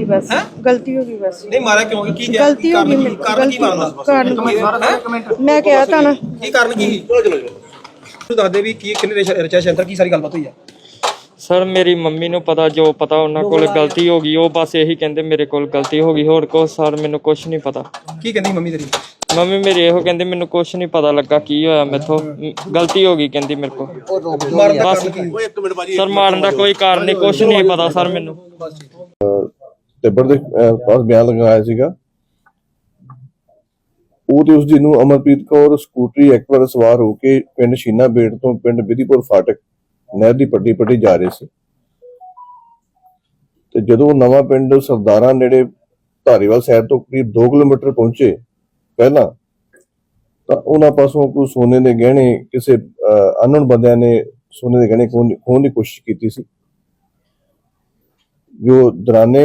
ਗਈ ਬਸ। ਹੈਂ? ਗਲਤੀ ਹੋ ਗਈ ਬਸ। ਨਹੀਂ ਮਾਰਿਆ ਕਿਉਂ? ਕੀ ਕਿਹਾ? ਗਲਤੀ ਹੋ ਗਈ ਮੇਰੇ ਕੀ ਕਾਰਨ ਕੀ ਗਲਤੀ ਮਾਰਨਾ ਕਾਰਨ ਮੈਂ ਕਿਹਾ ਤਾਂ ਨਾ ਕੀ ਕਾਰਨ ਕੀ? ਚਲੋ ਚਲੋ ਤੁਸੀਂ ਦੱਸਦੇ ਵੀ ਕੀ ਕਿੰਨੇ ਰਚਾ ਸ਼ੰਤਰ ਕੀ ਸਾਰੀ ਗੱਲਬਾਤ ਹੋਈ ਆ? ਸਰ ਮੇਰੀ ਮੰਮੀ ਨੂੰ ਪਤਾ ਜੋ ਪਤਾ ਉਹਨਾਂ ਕੋਲ ਗਲਤੀ ਹੋ ਗਈ ਉਹ ਬਸ ਇਹੀ ਕਹਿੰਦੇ ਮੇਰੇ ਕੋਲ ਗਲਤੀ ਹੋ ਗਈ। ਹੋਰ ਕੋ ਸਰ ਮੈਨੂੰ ਕੁਝ ਨਹੀਂ ਪਤਾ। ਕੀ ਕਹਿੰਦੀ ਮੰਮੀ ਤੇਰੀ? ਮੰਮੀ ਮੇਰੀ ਇਹੋ ਕਹਿੰਦੇ ਮੈਨੂੰ ਕੁਝ ਨਹੀਂ ਪਤਾ ਲੱਗਾ ਕੀ ਹੋਇਆ ਮੈਥੋਂ। ਮ, ਗਲਤੀ ਹੋ ਗਈ ਕਹਿੰਦੀ ਮੇਰੇ ਕੋਲ। ਮਾਰਨ ਦਾ ਬਸ। ਕਾਰਨ ਕੀ? ਸਰ ਮਾਰਨ ਦਾ ਕੋਈ ਕਾਰਨ ਨਹੀਂ ਕੁਝ ਨਹੀਂ ਪਤਾ ਸਰ ਮੈਨੂੰ। ਤਿੱਬੜ ਦੇ ਪਾਸ ਬਿਆਨ ਲਗਾਇਆ ਸੀਗਾ। ਉਹ ਤੇ ਉਸ ਦੀ ਨੂੰ ਅਮਰਪ੍ਰੀਤ ਕੌਰ ਸਕੂਟਰੀ ਐਕਟਿਵਾ ਸਵਾਰ ਹੋ ਕੇ ਪਿੰਡ ਸ਼ੀਨਾ ਬੇੜ ਤੋਂ ਪਿੰਡ ਵਿਧੀਪੁਰ ਫਾਟਕ ਨਹਿਰ ਦੀ ਪੱਟੀ ਪੱਟੀ ਜਾ ਰਹੇ ਸੀ। ਤੇ ਜਦੋਂ ਨਵਾਂ ਪਿੰਡ ਸਰਦਾਰਾਂ ਨੇੜੇ ਧਾਰੀਵਾਲ ਸਾਈਡ ਤੋਂ ਕਰੀਬ 2 ਕਿਲੋਮੀਟਰ ਪਹੁੰਚੇ ਪਹਿਲਾਂ, ਤਾਂ ਉਹਨਾਂ ਪਾਸੋਂ ਕੋਈ ਸੋਨੇ ਦੇ ਗਹਿਣੇ ਕਿਸੇ ਅਨਨੋਨ ਬੰਦਿਆਂ ਨੇ ਸੋਨੇ ਦੇ ਗਹਿਣੇ ਖੋਹਣ ਖੋਹਣ ਦੀ ਕੋਸ਼ਿਸ਼ ਕੀਤੀ ਸੀ। ਜੋ ਦਰਾਨੇ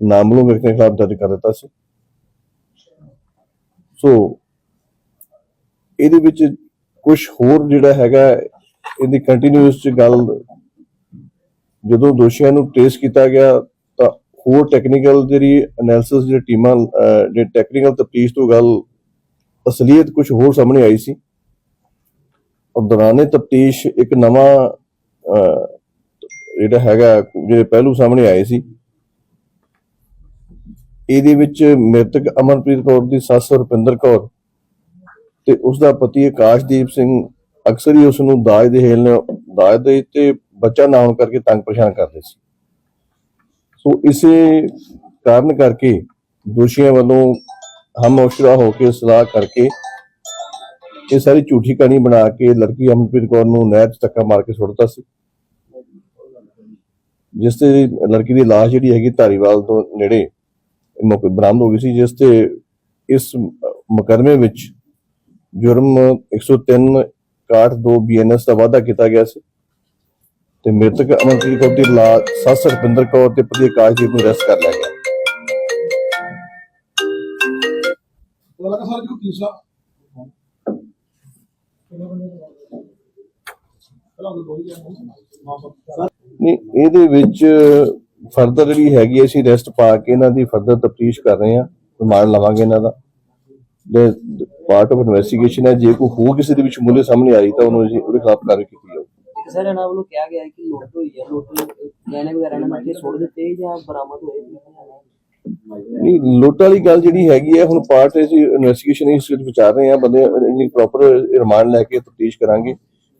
ਨਾਮਲੂਮ ਵਿਅਕਤੀ ਦੇ ਖਿਲਾਫ ਦਰਜ ਕਰ ਦਿੱਤਾ ਸੀ। ਸੋ ਇਹਦੇ ਵਿੱਚ ਕੁਝ ਹੋਰ ਜਿਹੜਾ ਹੈਗਾ ਇਹਦੀ ਕੰਟੀਨਿਊਸ ਚ ਗੱਲ ਜਦੋਂ ਦੋਸ਼ੀਆਂ ਨੂੰ ਟ੍ਰੇਸ ਕੀਤਾ ਗਿਆ ਤਾਂ ਹੋਰ ਟੈਕਨੀਕਲ ਜਿਹੜੀ ਐਨਾਲਿਸਿਸ ਜਿਹੜੀ ਟੀਮਾਂ ਅਹ, ਟੈਕਨੀਕਲ ਤਫਤੀਸ਼ ਤੋਂ ਗੱਲ ਅਸਲੀਅਤ ਕੁਝ ਹੋਰ ਸਾਹਮਣੇ ਆਈ ਸੀ। ਔਰ ਦੌਰਾਨੇ ਤਫਤੀਸ਼ ਇੱਕ ਨਵਾਂ ਜਿਹੜਾ ਹੈਗਾ ਜਿਹੜੇ ਪਹਿਲੂ ਸਾਹਮਣੇ ਆਏ ਸੀ। ਇਹਦੇ ਵਿੱਚ ਮ੍ਰਿਤਕ ਅਮਨਪ੍ਰੀਤ ਕੌਰ ਦੀ ਸੱਸ ਰੁਪਿੰਦਰ ਕੌਰ ਤੇ ਉਸ ਦਾ ਪਤੀ ਆਕਾਸ਼ਦੀਪ ਸਿੰਘ ਅਕਸਰ ਹੀ ਉਸ ਨੂੰ ਦਾਜ ਦੇ ਹੇਲ ਦਾਜ ਦੇ ਤੇ ਬੱਚਾ ਨਾ ਹੋਣ ਕਰਕੇ ਤੰਗ ਪਰੇਸ਼ਾਨ ਕਰਦੇ ਸੀ। ਸੋ ਇਸੇ ਕਾਰਨ ਕਰਕੇ ਦੋਸ਼ੀਆਂ ਵੱਲੋਂ ਹਮ ਹੋ ਕੇ ਸਲਾਹ ਕਰਕੇ ਇਹ ਸਾਰੀ ਝੂਠੀ ਕਹਾਣੀ ਬਣਾ ਕੇ ਲੜਕੀ ਅਮਨਪ੍ਰੀਤ ਕੌਰ ਨੂੰ ਨਹਿਰ 'ਚ ਧੱਕਾ ਮਾਰ ਕੇ ਸੁੱਟਦਾ ਸੀ। ਜਿਸ ਤੇ ਲੜਕੀ ਦੀ ਲਾਸ਼ ਜਿਹੜੀ ਹੈਗੀ ਧਾਰੀਵਾਲ ਤੋਂ ਨੇੜੇ ਮੌਕੇ ਬਰਾਮਦ ਹੋ ਗਈ ਸੀ ਜਿਸ ਤੇ ਇਸ ਮੁਕੱਦਮੇ ਵਿੱਚ ਜੁਰਮ 103 62 ਬੀਐਨਐਸ ਦਾ ਵਾਅਦਾ ਕੀਤਾ ਗਿਆ ਸੀ ਤੇ ਮ੍ਰਿਤਕ ਅਮਨਪ੍ਰੀਤ ਕੌਰ ਦੀ ਲਾਸ਼ ਸੱਸ ਰਪਿੰਦਰ ਕੌਰ ਤੇ ਪਤੀ ਆਕਾਸ਼ਦੀਪ ਨੂੰ ਅਰੈਸਟ ਕਰ ਲਿਆ ਗਿਆ। ਨਹੀਂ ਇਹਦੇ ਵਿੱਚ ਫਰਦਰ ਜਿਹੜੀ ਹੈਗੀ ਹੈ, ਅਸੀਂ ਰੈਸਟ ਪਾ ਕੇ ਇਹਨਾਂ ਦੀ ਫਰਦਰ ਤਫਤੀਸ਼ ਕਰ ਰਹੇ ਹਾਂ ਰਿਮਾਂਡ ਲਵਾਂਗੇ ਇਹਨਾਂ ਦਾ। ਦੇ ਪਾਰਟ ਆਫ ਇਨਵੈਸਟੀਗੇਸ਼ਨ ਹੈ ਜੇ ਕੋਈ ਹੋਰ ਕਿਸੇ ਦੇ ਵਿੱਚ ਮੁੱਲੇ ਸਾਹਮਣੇ ਆਈ ਤਾਂ ਉਹਨੂੰ ਅਸੀਂ ਉਹਦੇ ਖਿਲਾਫ ਕਾਰਵਾਈ ਕੀਤੀ ਜਾਊਗੀ ਸਰ ਇਹਨਾਂ ਵੱਲੋਂ ਕਿਹਾ ਗਿਆ ਹੈ ਕਿ ਲੁੱਟ ਹੋਈ ਹੈ ਲੁੱਟ ਗਹਿਣੇ ਵਗੈਰਾ ਨੇ ਮੱਥੇ ਸੁੱਟ ਦਿੱਤੇ ਜਾਂ ਬਰਾਮਦ ਹੋਏ ਨਹੀਂ ਲੁੱਟ ਵਾਲੀ ਗੱਲ ਜਿਹੜੀ ਹੈਗੀ ਹੈ ਹੁਣ ਪਾਰਟ ਅਸੀਂ ਇਨਵੈਸਟੀਗੇਸ਼ਨ ਇਸ ਵਿੱਚ ਵਿਚਾਰ ਰਹੇ ਹਾਂ ਬੰਦੇ ਇਹਦੀ ਪ੍ਰੋਪਰ ਰਿਮਾਂਡ ਲੈ ਕੇ ਤਫਤੀਸ਼ ਕਰਾਂਗੇ।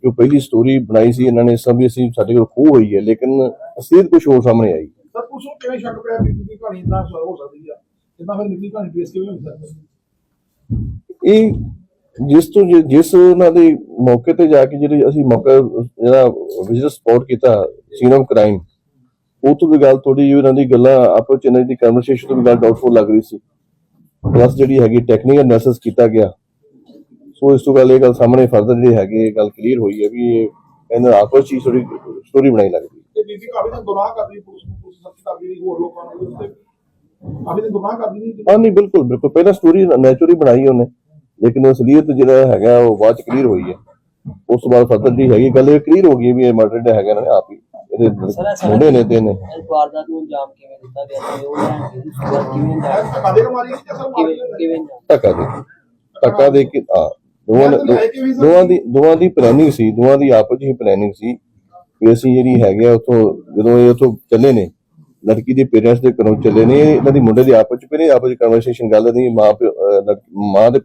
ਜੋ ਪਹਿਲੀ ਸਟੋਰੀ ਬਣਾਈ ਸੀ ਇਹਨਾਂ ਨੇ ਸਭ ਵੀ ਅਸੀਂ ਸਾਡੇ ਕੋਲ ਖੋਹ ਹੋਈ ਹੈ ਲੇਕਿਨ ਅਸਲੀਅਤ ਕੁਝ ਹੋਰ ਸਾਹਮਣੇ ਆਈ। ਕੁਝ ਨੂੰ ਕਿਵੇਂ ਸ਼ੱਕ ਪਿਆ ਵੀ ਦੀ ਕਹਾਣੀ ਇਦਾਂ ਹੋ ਸਕਦੀ ਆ? ਇਦਾਂ ਫਿਰ ਨਿਕਲੀ ਕਹਾਣੀ ਟ੍ਰੇਸ ਕਿਵੇਂ ਹੋ ਸਕਦੀ ਇਹ ਜਿਸ ਤੋਂ ਜਿਸ ਉਹਨਾਂ ਦੇ ਮੌਕੇ ਤੇ ਜਾ ਕੇ ਜਿਹੜੇ ਅਸੀਂ ਮੌਕਾ ਜਿਹੜਾ ਵਿਜ਼ਿਟ ਸਪੌਟ ਕੀਤਾ ਸੀਨ ਆਫ ਕ੍ਰਾਈਮ ਉਹ ਤੋਂ ਵੀ ਗੱਲ ਥੋੜੀ ਜਿਹੀ ਉਹਨਾਂ ਦੀ ਗੱਲਾਂ ਆਪਸ ਚ ਇਹਨਾਂ ਦੀ ਕਨਵਰਸੇਸ਼ਨ ਤੋਂ ਵੀ ਗੱਲ ਡਾਊਟਫੁਲ ਲੱਗ ਰਹੀ ਸੀ। ਪਲੱਸ ਜਿਹੜੀ ਹੈਗੀ ਟੈਕਨੀਕਲ ਐਨਾਲਿਸਿਸ ਕੀਤਾ ਗਿਆ। ਸੋ ਇਸ ਤੋਂ ਗੱਲ ਇਹ ਗੱਲ ਸਾਹਮਣੇ ਫਰਦਰ ਜਿਹੜੀ ਹੈਗੀ ਇਹ ਗੱਲ ਕਲੀਅਰ ਹੋਈ ਹੈ ਵੀ ਇਹ ਇਹਨਾਂ ਆਪਸ ਚ ਹੀ ਥੋੜੀ ਸਟੋਰੀ ਬਣਾਈ ਲੱਗਦੀ। ਤੇ ਬੀਬੀ ਕਾਫੀ ਦਿਨ ਗੁਨਾਹ ਕਰਦੀ ਪੁਲਿਸ ਨੂੰ ਪੁਲਿਸ ਸਰਚ ਕਰਦੀ ਰਹੀ ਹੋਰ ਲੋਕਾਂ ਨੂੰ ਵੀ ਤੇ ਕਾਫੀ ਦਿਨ ਗੁਨਾਹ ਕਰਦੀ ਨਹੀਂ ਹਾਂ ਨਹੀਂ ਬਿਲਕੁਲ ਬਿਲਕੁਲ। ਪਹਿਲਾਂ ਸਟੋਰੀ ਨੈਚੁਰਲੀ ਬਣਾਈ ਉਹਨੇ। ਲੇਕਿਨ ਅਸਲੀਅਤ ਜਿਹੜਾ ਹੈਗਾ ਉਹ ਬਾਅਦ ਚ ਕਲੀਅਰ ਹੋਈ ਹੈ। ਉਸ ਤੋਂ ਬਾਅਦ ਫਰਦਰ ਦੀ ਹੈਗੀ ਗੱਲ ਇਹ ਕਲੀਅਰ ਹੋ ਗਈ ਵੀ ਇਹ ਮਰਡਰ ਜਿਹੜਾ ਹੈਗਾ ਇਹਨਾਂ ਨੇ ਆਪ ਹੀ। ਇਹਦੇ ਮੁੰਡੇ ਨੇ ਤੇ ਨੇ ਇਸ ਵਾਰਦਾਤ ਨੂੰ ਅੰਜਾਮ ਕਿਵੇਂ ਦਿੱਤਾ ਗਿਆ ਤੇ ਉਹ ਲੈਣ ਦੀ ਸ਼ੁਰੂਆਤ ਕਿਵੇਂ ਅੰਜਾਮ ਧੱਕਾ ਦੇ ਕੇ ਮਾਰੀ ਸੀ ਜਾਂ ਸਰ ਮਾਰੀ ਕਿਵੇਂ ਕਿਵੇਂ ਅੰਜਾਮ? ਧੱਕਾ ਦੇ। ਧੱਕਾ ਦੇ ਕੇ ਆ ਦੋਵਾਂ ਦੋ- ਦੋਵਾਂ ਦੀ ਦੋਵਾਂ ਦੀ ਪਲੈਨਿੰਗ ਸੀ ਦੋਵਾਂ ਦੀ ਆਪਸ 'ਚ ਹੀ ਪਲੈਨਿੰਗ ਸੀ। ਵੀ ਅਸੀਂ ਜਿਹੜੀ ਹੈਗੇ ਆ ਉੱਥੋਂ ਜਦੋਂ ਇਹ ਉੱਥੋਂ ਚੱਲੇ ਨੇ ਲੜਕੀ ਦੇ ਪੇਰੈਂਟਸ ਦੇ ਘਰੋਂ ਚੱਲੇ ਨੇ, ਇਹਨਾਂ ਦੀ ਮੁੰਡੇ ਦੇ ਆਪਸ 'ਚ ਪਹਿਲੇ ਆਪਸ 'ਚ ਕਨਵਰਸੇਸ਼ਨ ਗੱਲ ਨਹੀਂ, ਮਾਂ ਪਿਓ ਲੜਕੀ- ਮਾਂ ਦੇ